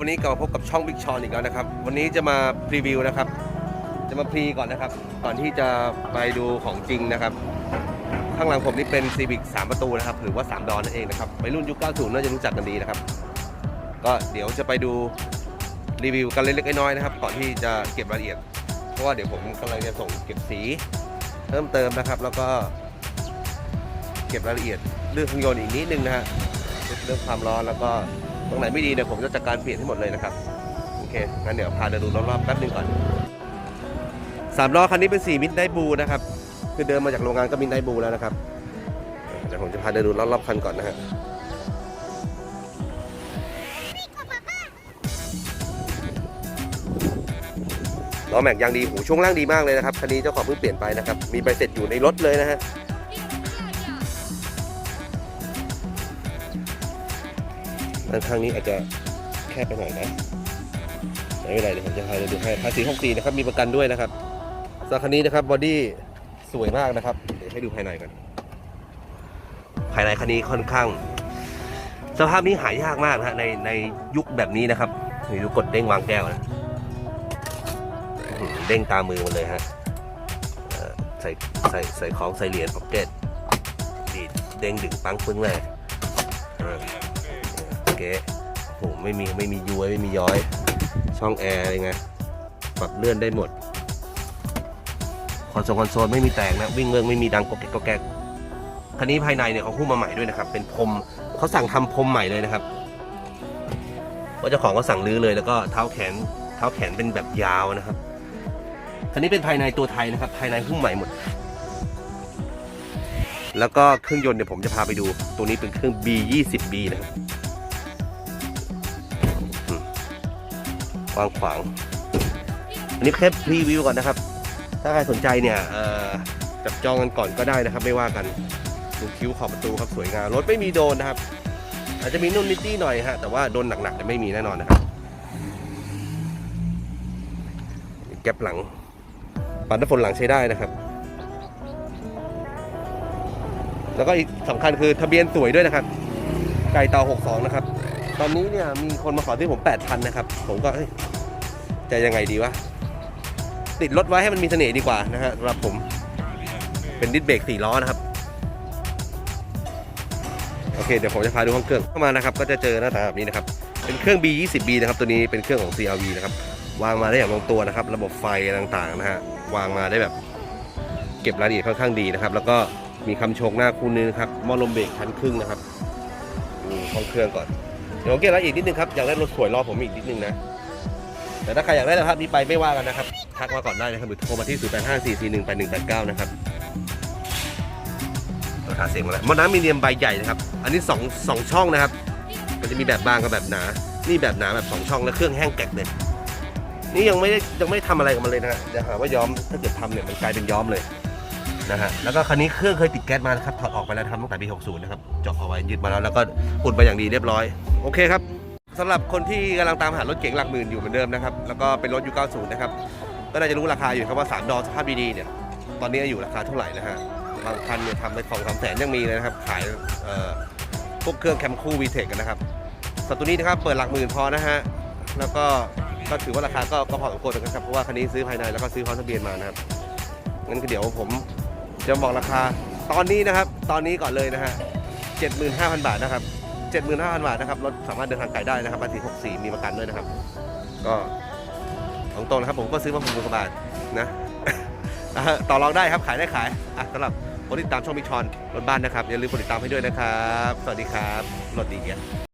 วันนี้กลับมาพบกับช่องบิ๊กชอนอีกแล้วนะครับ วันนี้จะมาพรีวิวนะครับ จะมาพรีก่อนนะครับ ก่อนที่จะไปดูของจริงนะครับ ข้างหลังผมนี่เป็น Civic 3ประตูนะครับ หรือว่า 3 ดอนนั่นเองนะครับไปรุ่นยุค 90 น่าจะรู้จักกันดีนะครับ ก็เดี๋ยวจะไปดูรีวิวกันเล็กๆน้อยๆนะครับ ก่อนที่จะเก็บรายละเอียด เพราะว่าเดี๋ยวผมกำลังจะส่งเก็บสีเพิ่มเติมนะครับ แล้วก็เก็บรายละเอียดเรื่องเครื่องยนต์อีกนิดนึงนะฮะ เรื่องความร้อนแล้วก็ ตรงไหนไม่ดีเนี่ยผมจะจัดการเปลี่ยนให้หมดเลยนะครับโอเคงั้นเดี๋ยวพาเดินดูรอบๆแป๊บนึงก่อนสามล้อคันนี้เป็นสีมิดไนบูนะครับคือเดินมาจากโรงงานก็มิดไนบูแล้วนะครับเดี๋ยวผมจะพาเดินดูรอบๆคันก่อนนะฮะล้อแม็กยางดีหูช่วงล่างดีมากเลยนะครับคันนี้เจ้าของเพิ่งเปลี่ยนไปนะครับมีใบเสร็จอยู่ในรถเลยนะฮะ ด้านข้างนี้อาจจะแคบไปหน่อยนะไม่เป็นไรเดี๋ยวผมจะพาไปดูให้ภาษี64นะครับมีประกันด้วยนะครับสำหรับคันนี้นะครับบอดี้สวยมากนะครับเดี๋ยวให้ดูภายในกันภายในคันนี้ค่อนข้าง สภาพนี้หายากมากนะฮะในในยุคแบบนี้นะครับดูกดเด้งวางแก้วนะเด้งตามมือหมดเลยฮะใส่ใส่ใส่ของใส่เหรียญพ็อกเก็ตดีดเด้งดึงปังปึ้งเลยอ่า ก๊โหไม่มีไม่มีย้วยไม่มีย้อย ช่องแอร์อะไรเงี้ยปรับเลื่อนได้หมด คอนโซลคอนโซลไม่มีแตกนะ วิ่งเมืองไม่มีดังกอกแกกกอกแกกคันนี้ภายในเนี่ยเขาหุ้มมาใหม่ด้วยนะครับ เป็นพรมเขาสั่งทำพรมใหม่เลยนะครับว่าะเจ้าของก็สั่งรื้อเลยแล้วก็เท้าแขนเท้าแขนเป็นแบบยาวนะครับ คันนี้เป็นภายในตัวไทยนะครับ ภายในหุ้มใหม่หมด แล้วก็เครื่องยนต์เดี๋ยวผมจะพาไปดู ตัวนี้เป็นเครื่อง B20B นะครับ ว้างขวาง อันนี้แค่พรีวิวก่อนนะครับ ถ้าใครสนใจเนี่ยเอ่อจับจองกันก่อนก็ได้นะครับ ไม่ว่ากันดูคิ้วขอบประตูครับสวยงามรถไม่มีโดนนะครับ อาจจะมีนุ่นนิดๆหน่อยฮะแต่ว่าโดนหนักๆจะไม่มีแน่นอนนะครับแก๊ปหลังปัดน้ำฝนหลังใช้ได้นะครับ แล้วก็อีกสำคัญคือทะเบียนสวยด้วยนะครับ ไก่ตา62 นะครับ ตอนนี้เนี่ยมีคนมาขอที่ผม8,000นะครับ ผมก็จะยังไงดีวะ ติดรถไว้ให้มันมีเสน่ห์ดีกว่านะฮะสำหรับผมเป็นดิสเบรก4ล้อนะครับ โอเค เดี๋ยวผมจะพาดูห้องเครื่องเข้ามานะครับ ก็จะเจอหน้าตาแบบนี้นะครับ เป็นเครื่อง B20B นะครับ ตัวนี้เป็นเครื่องของ CRV นะครับ วางมาได้อย่างลงตัวนะครับ ระบบไฟต่างๆนะฮะ วางมาได้แบบ เก็บรายละเอียดค่อนข้างดีนะครับ แล้วก็มีคำโชกหน้าคู่นึงนะครับ หม้อลมเบรกชั้นครึ่งนะครับดูห้องเครื่องก่อน เดี๋ยวผมเก็บรายละเอียดนิดนึงครับอยากได้รถสวยรอผมอีกนิดนึงนะแต่ถ้าใครอยากได้สภาพนี้ไปไม่ว่ากันนะครับทักมาก่อนได้นะครับหรือโทรมาที่ 0 8 5 4 4 1 8 1 8 9 นะครับราคาเสียงมาแล้วมอน้ำมีเนียมใบใหญ่นะครับ อันนี้2 2ช่องนะครับ มันจะมีแบบบางกับแบบหนา นี่แบบหนาแบบ2ช่องแล้วเครื่องแห้งแกร็กเลยนี่ยังไม่ได้ยังไม่ทำอะไรกับมันเลยนะฮะเดี๋ยวหาว่าย้อมถ้าเกิดทำเนี่ยมันกลายเป็นย้อมเลย นะฮะแล้วก็คันนี้เครื่องเคยติดแก๊สมานะครับถอดออกไปแล้วทำตั้งแต่ปี 60 นะครับเจาะเอาไว้ยึดมาแล้วแล้วก็อุดมาอย่างดีเรียบร้อย โอเคครับสำหรับคนที่กำลังตามหารถเก๋งหลักหมื่นอยู่เหมือนเดิมนะครับแล้วก็เป็นรถยุค90 นะครับก็น่าจะรู้ราคาอยู่ครับว่า 3 ดอสภาพดีๆเนี่ยตอนนี้อยู่ราคาเท่าไหร่นะฮะบางคันเนี่ยทำไปสองสามแสนยังมีเลยนะครับขายเอ่อพวกเครื่องแคมคู่วีเทคกันนะครับสตว์ตัวนี้นะครับเปิดหลักหมื่นพอนะฮะแล้วก็ก็ถือว่าราคาก็ก็พอสมควรนะครับเพราะว่าคันนี้ซื้อภายในแล้วก็ซื้อพร้อมทะเบียนมานะครับงั้นก็เดี๋ยวผม จะบอกราคา ตอนนี้นะครับ ตอนนี้ก่อนเลยนะฮะ75,000 บาทนะครับ 75,000 บาทนะครับ รถสามารถเดินทางไกลได้นะครับภาษี64 มีประกันด้วยนะครับ ก็ตรงๆนะครับ ผมก็ซื้อมาหกหมื่นกว่าบาทนะต่อรองได้ครับ ขายได้ขายอะสำหรับคนติดตามช่องมิชอนรถบ้านนะครับ อย่าลืมกดติดตามให้ด้วยนะครับ สวัสดีครับ รถดีเกีย